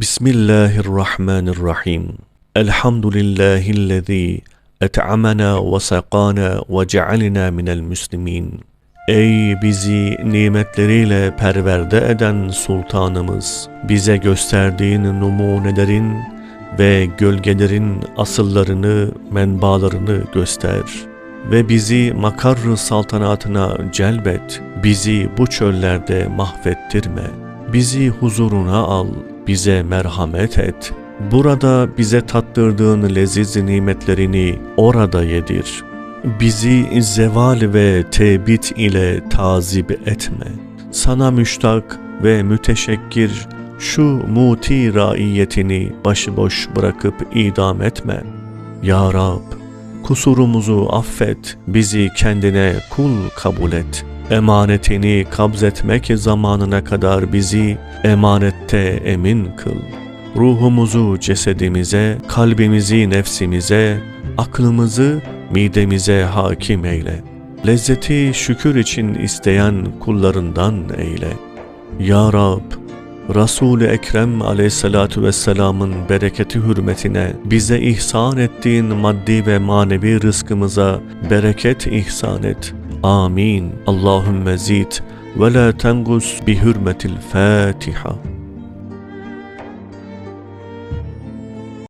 Bismillahirrahmanirrahim. Elhamdülillahillezî et'amena ve sakana ve cealina minel müslimin. Ey bizi nimetleriyle perverde eden sultanımız, bize gösterdiğin numunelerin ve gölgelerin asıllarını, menbalarını göster ve bizi makarr saltanatına celbet, bizi bu çöllerde mahvettirme, bizi huzuruna al, bize merhamet et, burada bize tattırdığın leziz nimetlerini orada yedir. Bizi zeval ve tebit ile tazip etme. Sana müştak ve müteşekkir şu muti raiyetini başıboş bırakıp idam etme. Ya Rab, kusurumuzu affet, bizi kendine kul kabul et. Emanetini kabzetmek zamanına kadar bizi emanette emin kıl. Ruhumuzu cesedimize, kalbimizi nefsimize, aklımızı midemize hakim eyle. Lezzeti şükür için isteyen kullarından eyle. Ya Rab, Resul-i Ekrem aleyhissalatu vesselamın bereketi hürmetine bize ihsan ettiğin maddi ve manevi rızkımıza bereket ihsan et. Amin. Allahümme zid ve la tengus bi hürmetil Fatiha.